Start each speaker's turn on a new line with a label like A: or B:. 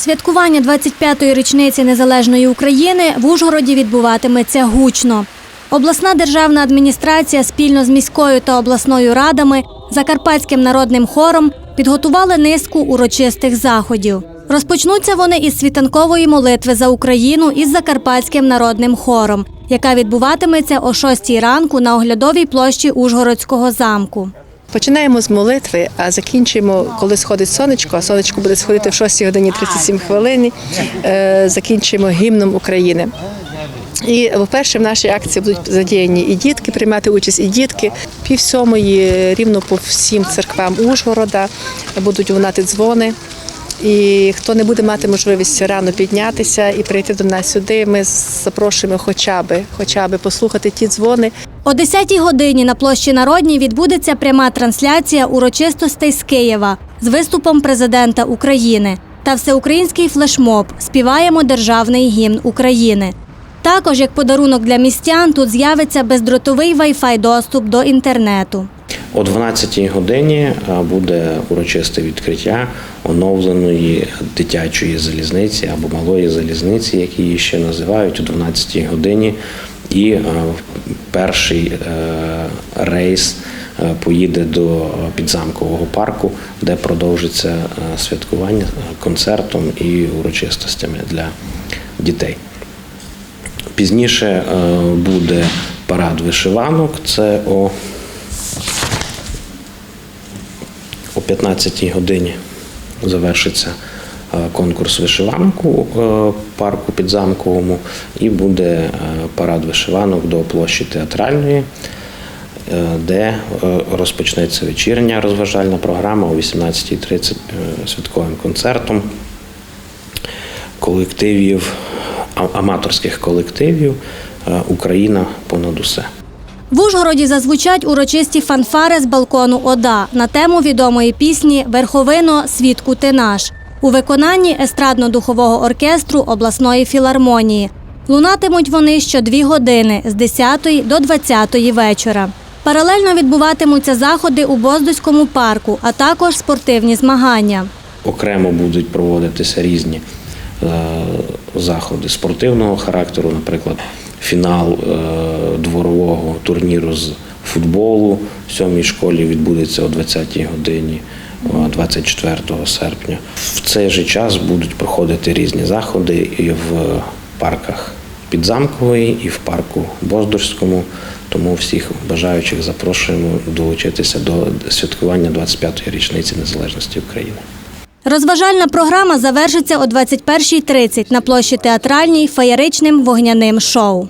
A: Святкування 25-ї річниці незалежної України в Ужгороді відбуватиметься гучно. Обласна державна адміністрація спільно з міською та обласною радами Закарпатським народним хором підготували низку урочистих заходів. Розпочнуться вони із світанкової молитви за Україну із Закарпатським народним хором, яка відбуватиметься о 6 ранку на оглядовій площі Ужгородського замку.
B: Починаємо з молитви, а закінчуємо, коли сходить сонечко, а сонечко буде сходити в 6 годині 37 хвилин. е, Закінчуємо гімном України. І вперше в нашій акції будуть задіяні і дітки, приймати участь і дітки. Пів сьомої рівно по всім церквам Ужгорода будуть лунати дзвони. І хто не буде мати можливість рано піднятися і прийти до нас сюди, ми запрошуємо хоча би, хоча би послухати ті дзвони,
A: О 10-й годині на площі Народній відбудеться пряма трансляція урочистостей з Києва з виступом президента України та всеукраїнський флешмоб Співаємо державний гімн України. Також як подарунок для містян тут з'явиться бездротовий Wi-Fi доступ до інтернету.
C: О 12-й годині буде урочисте відкриття оновленої дитячої залізниці або малої залізниці, як її ще називають, о 12-й годині. І перший е, рейс е, поїде до підзамкового парку, де продовжиться е, святкування е, концертом і урочистостями для дітей. Пізніше е, буде парад вишиванок. Це о о 15-й годині завершиться е, конкурс вишиванок у е, парку підзамковому і буде е, парад вишиванок до площі театральної, де розпочнеться вечірня розважальна програма о 18.30 е, святковим концертом колективів, аматорських колективів Україна понад усе.
A: В Ужгороді зазвучать урочисті фанфари з балкону ОДА на тему відомої пісні Верховино свідку ти наш у виконанні естрадно-духового оркестру обласної філармонії. Лунатимуть вони що дві години з 10 до 20 вечора. Паралельно відбуватимуться заходи у Боздоському парку, а також спортивні змагання.
C: Окремо будуть проводитися різні е, заходи спортивного характеру, наприклад, фінал е, дворового турніру з футболу в сьомій школі відбудеться о 20-й годині. 24 серпня. В цей же час будуть проходити різні заходи і в парках Підзамкової, і в парку Боздорському. Тому всіх бажаючих запрошуємо долучитися до святкування 25-ї річниці незалежності України.
A: Розважальна програма завершиться о 21.30 на площі театральній феєричним вогняним шоу.